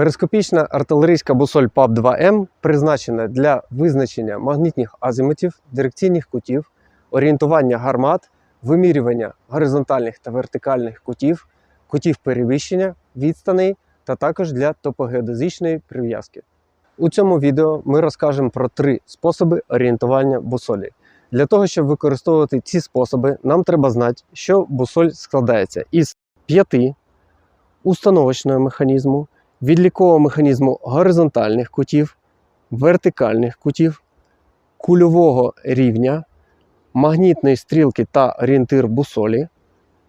Перископічна артилерійська бусоль ПАП-2М призначена для визначення магнітних азимутів, дирекційних кутів, орієнтування гармат, вимірювання горизонтальних та вертикальних кутів, кутів перевищення, відстаней та також для топогеодезичної прив'язки. У цьому відео ми розкажемо про три способи орієнтування бусолі. Для того, щоб використовувати ці способи, нам треба знати, що бусоль складається із п'яти установочного механізму, відлікового механізму горизонтальних кутів, вертикальних кутів, кульового рівня, магнітної стрілки та орієнтир бусолі,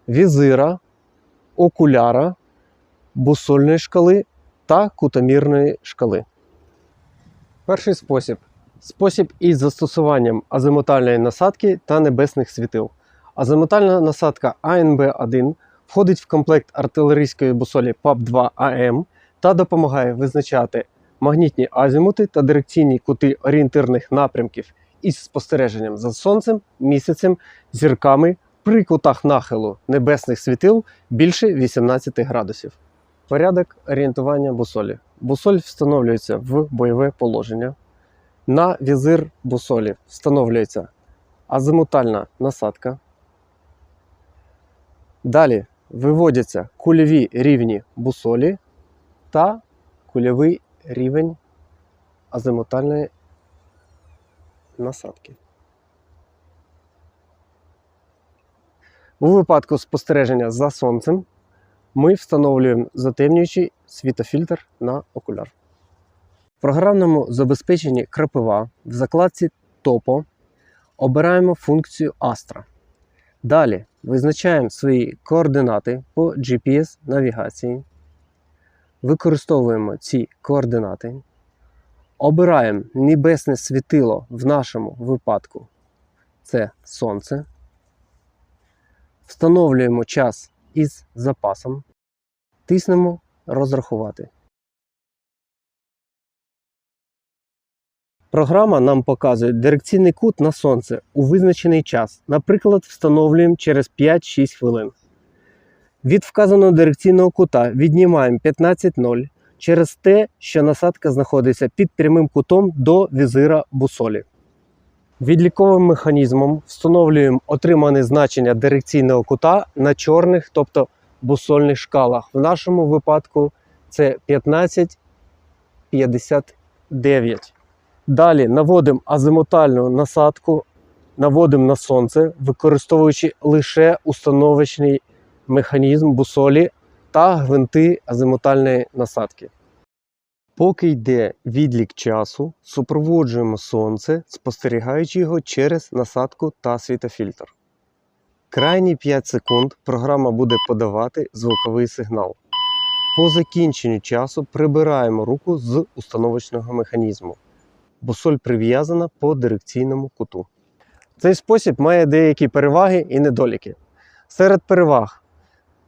візира, окуляра, бусольної шкали та кутомірної шкали. Перший спосіб спосіб із застосуванням азимутальної насадки та небесних світил. Азимутальна насадка АНБ-1 входить в комплект артилерійської бусолі ПАП-2АМ та допомагає визначати магнітні азімути та дирекційні кути орієнтирних напрямків із спостереженням за сонцем, місяцем, зірками при кутах нахилу небесних світил більше 18 градусів. Порядок орієнтування бусолі. Бусоль встановлюється в бойове положення. На візир бусолі встановлюється азимутальна насадка. Далі виводяться кульові рівні бусолі та кульовий рівень азимутальної насадки. У випадку спостереження за сонцем ми встановлюємо затемнюючий світофільтр на окуляр. В програмному забезпеченні крапива в закладці Топо обираємо функцію Astra. Далі визначаємо свої координати по GPS-навігації. Використовуємо ці координати. Обираємо небесне світило в нашому випадку. Це Сонце. Встановлюємо час із запасом. Тиснемо розрахувати. Програма нам показує дирекційний кут на сонце у визначений час. Наприклад, встановлюємо через 5-6 хвилин. Від вказаного дирекційного кута віднімаємо 15.0 через те, що насадка знаходиться під прямим кутом до візира бусолі. Відліковим механізмом встановлюємо отримане значення дирекційного кута на чорних, тобто бусольних шкалах. В нашому випадку це 15,59. Далі наводимо азимутальну насадку, наводимо на сонце, використовуючи лише установочний механізм бусолі та гвинти азимутальної насадки. Поки йде відлік часу, супроводжуємо сонце, спостерігаючи його через насадку та світофільтр. Крайні 5 секунд програма буде подавати звуковий сигнал. По закінченню часу прибираємо руку з установочного механізму. Бусоль прив'язана по дирекційному куту. Цей спосіб має деякі переваги і недоліки. Серед переваг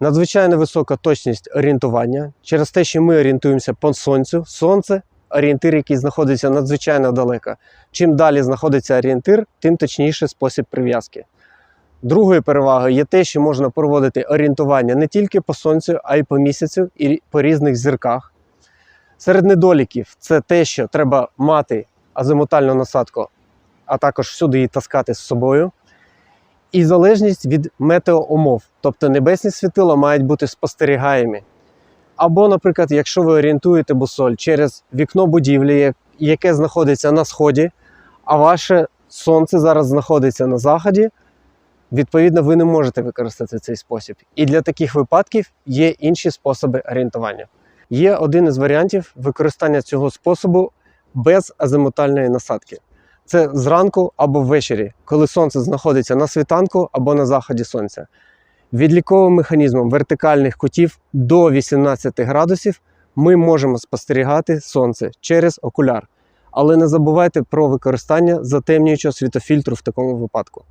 надзвичайно висока точність орієнтування через те, що ми орієнтуємося по сонцю. Сонце орієнтир, який знаходиться надзвичайно далеко. Чим далі знаходиться орієнтир, тим точніший спосіб прив'язки. Другою перевагою є те, що можна проводити орієнтування не тільки по сонцю, а й по місяцю і по різних зірках. Серед недоліків це те, що треба мати азимутальну насадку, а також всюди її таскати з собою. І залежність від метеоумов, тобто небесні світила мають бути спостерігаємі. Або, наприклад, якщо ви орієнтуєте бусоль через вікно будівлі, яке знаходиться на сході, а ваше сонце зараз знаходиться на заході, відповідно, ви не можете використати цей спосіб. І для таких випадків є інші способи орієнтування. Є один із варіантів використання цього способу без азимутальної насадки. Це зранку або ввечері, коли сонце знаходиться на світанку або на заході сонця. Відліковим механізмом вертикальних кутів до 18 градусів ми можемо спостерігати сонце через окуляр. Але не забувайте про використання затемнюючого світофільтру в такому випадку.